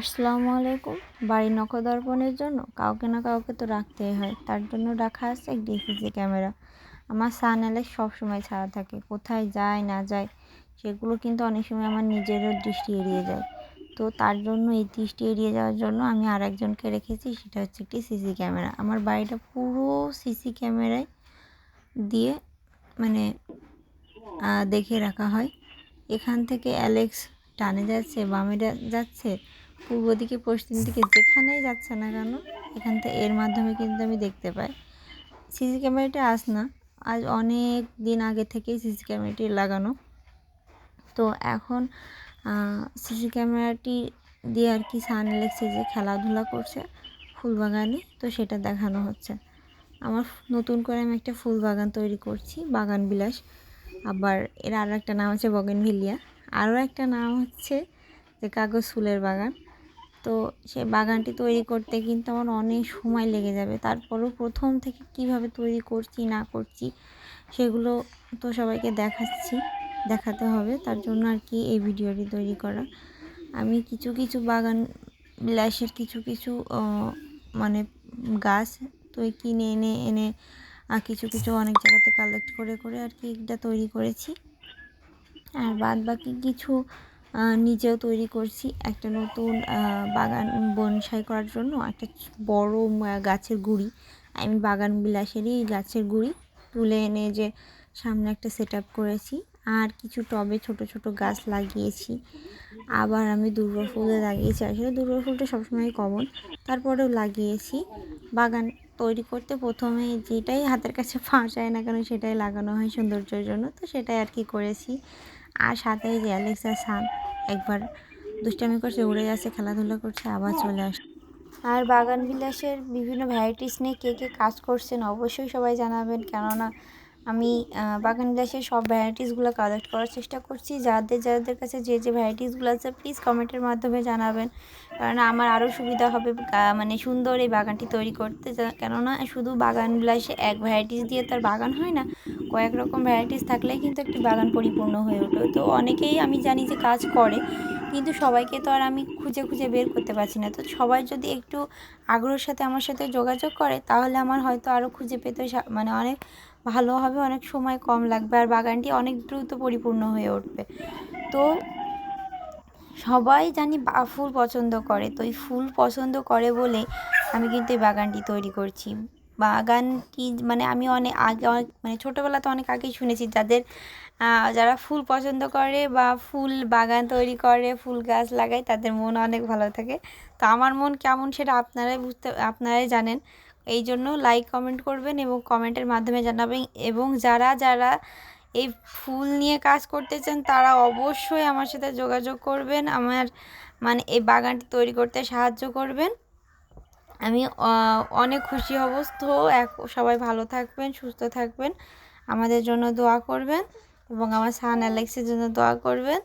আসসালামু আলাইকুম। বাড়ির নখদর্পণের জন্য কাউকে না কাউকে তো রাখতেই হয়। তার জন্য রাখা আছে একটি সিসি ক্যামেরা। আমার সান সানেলে সবসময় ছাড়া থাকে। কোথায় যায়, না যায়, সেগুলো কিন্তু অনেক সময় আমার নিজেরও দৃষ্টি এড়িয়ে যায়। তো তার জন্য এই দৃষ্টি এড়িয়ে যাওয়ার জন্য আমি আর একজনকে রেখেছি। সেটা হচ্ছে একটি সিসি ক্যামেরা। আমার বাড়িটা পুরো সিসি ক্যামেরায় দিয়ে মানে দেখে রাখা হয়। এখান থেকে অ্যালেক্স টানে যাচ্ছে, বামে যাচ্ছে। পূর্ব দিকে, পশ্চিম দিকে যেখানেই যাচ্ছে না কেন, এখান থেকে এর মাধ্যমে কিন্তু আমি দেখতে পাই। সিসি ক্যামেরাটি আস না। আজ অনেক দিন আগে থেকেই সিসি ক্যামেরাটি লাগানো। তো এখন সিসি ক্যামেরাটি দিয়ে আর কি সান লেগছে যে খেলাধুলা করছে ফুল বাগানে তো সেটা দেখানো হচ্ছে। আমার নতুন করে আমি একটা ফুল বাগান তৈরি করছি, বাগান বিলাস। আবার এর আরও একটা নাম আছে বগেনভিলিয়া। আরও একটা নাম হচ্ছে যে কাগজ ফুলের বাগান। তো সে বাগানটি তৈরি করতে কিন্তু আমার অনেক সময় লেগে যাবে। তারপরও প্রথম থেকে কীভাবে তৈরি করছি, না করছি, সেগুলো তো সবাইকে দেখাচ্ছি, দেখাতে হবে। তার জন্য আর কি এই ভিডিওটি তৈরি করা। আমি কিছু কিছু বাগান বিলাসের কিছু কিছু মানে গাছ তো কিনে, এনে এনে, আর কিছু কিছু অনেক জায়গাতে কালেক্ট করে করে আর কি এটা তৈরি করেছি। আর বাদ বাকি কিছু নিজেও তৈরি করছি একটা নতুন বাগান বনসাই করার জন্য, একটা বড় গাছের গুঁড়ি। আমি বাগান বিলাসেরই গাছের গুঁড়ি তুলে এনে যে সামনে একটা সেট করেছি। আর কিছু টবে ছোট ছোট গাছ লাগিয়েছি। আবার আমি দুর্গা ফুলে লাগিয়েছি। আসলে দুর্গা ফুলটা সবসময় কমন তারপরেও লাগিয়েছি। বাগান তৈরি করতে প্রথমে যেটাই হাতের কাছে পাওয়া যায় না কেন সেটাই লাগানো হয় সৌন্দর্যের জন্য। তো সেটাই আর কি করেছি। আর সাথে যে অ্যালেক্সা সান একবার দুষ্টামি করছে, উড়ে যাচ্ছে, খেলাধুলা করছে, আবার চলে আসছে। আর বাগান বিলাসের বিভিন্ন ভ্যারাইটিস নিয়ে কে কে কাজ করছেন অবশ্যই সবাই জানাবেন, কেননা আমি বাগান বিলাসের সব ভ্যারাইটিসগুলো কালেক্ট করার চেষ্টা করছি। যাদের যাদের কাছে যে যে ভ্যারাইটিসগুলো আছে প্লিজ কমেন্টের মাধ্যমে জানাবেন। কারণ আমার আরও সুবিধা হবে মানে সুন্দর এই বাগানটি তৈরি করতে। কেননা শুধু বাগান বিলাসে এক ভ্যারাইটিস দিয়ে তার বাগান হয় না, কয়েক রকম ভ্যারাইটিস থাকলেই কিন্তু একটি বাগান পরিপূর্ণ হয়ে ওঠে। তো অনেকেই আমি জানি যে কাজ করে, কিন্তু সবাইকে তো আর আমি খুঁজে খুঁজে বের করতে পারছি না। তো সবাই যদি একটু আগ্রহের সাথে আমার সাথে যোগাযোগ করে, তাহলে আমার হয়তো আরও খুঁজে পেতে মানে অনেক ভালো হবে, অনেক সময় কম লাগবে আর বাগানটি অনেক দ্রুত পরিপূর্ণ হয়ে উঠবে। তো সবাই জানি ফুল পছন্দ করে, তো এই ফুল পছন্দ করে বলে আমি কিন্তু এই বাগানটি তৈরি করছি। বাগানটি মানে আমি অনেক আগে অনেক মানে ছোটোবেলাতে অনেক আগেই শুনেছি যাদের যারা ফুল পছন্দ করে বা ফুল বাগান তৈরি করে, ফুল গাছ লাগায়, তাদের মন অনেক ভালো থাকে। তো আমার মন কেমন সেটা আপনারাই বুঝতে, আপনারাই জানেন। এই জন্য লাইক কমেন্ট করবেন এবং কমেন্টের মাধ্যমে জানাবেন। এবং যারা যারা এই ফুল নিয়ে কাজ করতে চান, তারা অবশ্যই আমার সাথে যোগাযোগ করবেন। আমার মানে এই বাগানটি তৈরি করতে সাহায্য করবেন। আমি অনেক খুশি হব। তো এক, সবাই ভালো থাকবেন, সুস্থ থাকবেন। আমাদের জন্য দোয়া করবেন এবং আমার সান অ্যালেক্সের জন্য দোয়া করবেন।